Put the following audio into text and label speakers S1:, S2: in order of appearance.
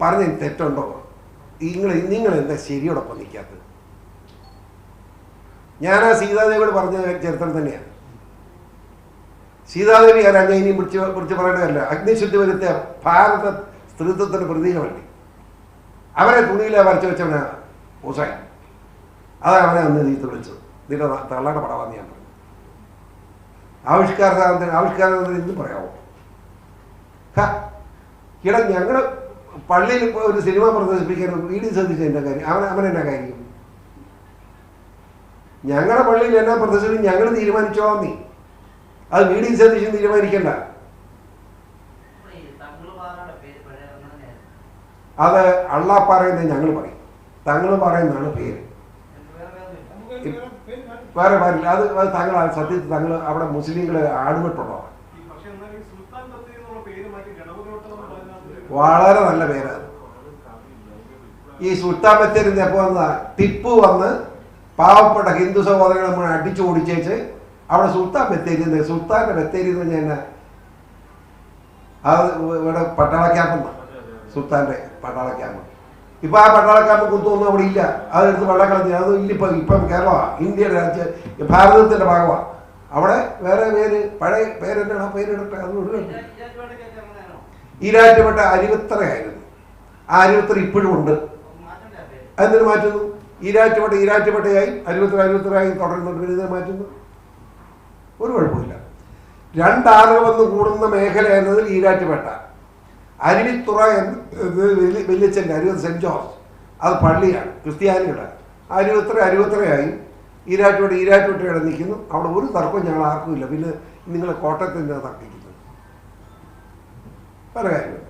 S1: പറഞ്ഞ തെറ്റുണ്ടോ? നിങ്ങൾ നിങ്ങൾ എന്താ ശരിയോടൊപ്പം നിൽക്കാത്തത് ഞാൻ ആ സീതാദേവിയോട് പറഞ്ഞ ചരിത്രം തന്നെയാണ് സീതാദേവി ഞാൻ ഇനി പിടിച്ച് പിടിച്ച് പറയേണ്ടതല്ല അഗ്നിശുദ്ധി വരുത്തിയ ഭാരത സ്ത്രീത്വത്തിന്റെ പ്രതീകമല്ലേ? അവരെ തുണിയിലെ വരച്ചു വെച്ചവനാ ഹുസൈൻ അതാണ് അവനെ അന്ന് തീത്ത് വിളിച്ചത്. നിന്റെ തള്ളയുടെ പടമാന്ന് ഞാൻ ആവിഷ്കാര സ്വാതന്ത്ര്യം ആവിഷ്കാര സ്വാതന്ത്ര്യം എന്തും പറയാമോ ഹ, ഞങ്ങൾ പള്ളിയിൽ ഒരു സിനിമ പ്രദർശിപ്പിക്കാൻ വീഡിയോ ശ്രദ്ധിച്ചതിന്റെ കാര്യം? അവൻ എന്നാ കാര്യം? ഞങ്ങളുടെ പള്ളിയിൽ എന്നാ പ്രദർശനം ഞങ്ങൾ തീരുമാനിച്ചോ നീ അത് വീഡിയോ ശ്രദ്ധിച്ച് തീരുമാനിക്കണ്ട. അത് അള്ളാ പറയുന്നത് ഞങ്ങൾ പറയും. തങ്ങൾ പറയുന്നതാണ് പേര്.
S2: വേറെ
S1: പാടില്ല അത് അത് തങ്ങൾ സത്യത്തിൽ തങ്ങൾ അവിടെ
S3: എന്ന് പറയുന്നത്
S1: വളരെ നല്ല പേരാണ് ഈ സുൽത്താൻ ബത്തേരിന്ന് എപ്പോൾ വന്ന ടിപ്പു വന്ന് പാവപ്പെട്ട ഹിന്ദു സഹോദരങ്ങളെ നമ്മൾ അടിച്ചു ഓടിച്ചേച്ച് അവിടെ സുൽത്താൻ ബത്തേരി സുൽത്താന്റെ ബത്തേരി എന്ന് പറഞ്ഞാൽ? അത് ഇവിടെ പട്ടാള ക്യാമ്പ് സുൽത്താന്റെ പട്ടാള ക്യാമ്പ്. ഇപ്പൊ ആ പട്ടാളക്കാർക്ക് കുത്തൊന്നും അവിടെ ഇല്ല. അതെടുത്ത് വെള്ളം കളഞ്ഞു അത് ഇല്ലിപ്പം ഇപ്പം കേരളമാണ് ഇന്ത്യയുടെ രാജ്യ ഭാരതത്തിന്റെ ഭാഗമാണ് അവിടെ വേറെ പേര് പഴയ പേരെന്നാണ് ആ പേരിടട്ടെ അത് ഒഴിവാക്കി ഈരാറ്റുപെട്ട അരുവിത്തറയായിരുന്നു ആ അരുവിത്തറ ഇപ്പോഴും ഉണ്ട്. അതിന് മാറ്റുന്നു? ഈരാറ്റുപെട്ട ഈരാറ്റുപെട്ടയായി അരുവിത്തറ അരുവിത്തറയായി തുടരുന്നുണ്ട് പിന്നെ ഇത് മാറ്റുന്നു? ഒരു കുഴപ്പമില്ല രണ്ടാറ് വന്ന് കൂടുന്ന മേഖല എന്നതിൽ ഈരാറ്റുപേട്ട അരുവിത്തുറ എന്നത് വലിയ- അരുവ അരുവത് സെന്റ് ജോർജ്. അത് പള്ളിയാണ് ക്രിസ്ത്യാനികളുടെ അരുവത്ര അരുവത്രയായി ഈരാറ്റുപേട്ട ഈരാറ്റുപേട്ടയുടെ നിൽക്കുന്നു. അവിടെ ഒരു തർക്കവും ഞങ്ങൾ ആർക്കുമില്ല പിന്നെ നിങ്ങളെ കോട്ടയത്തിന്റെ തർക്കിക്കുന്നു പല കാര്യങ്ങൾ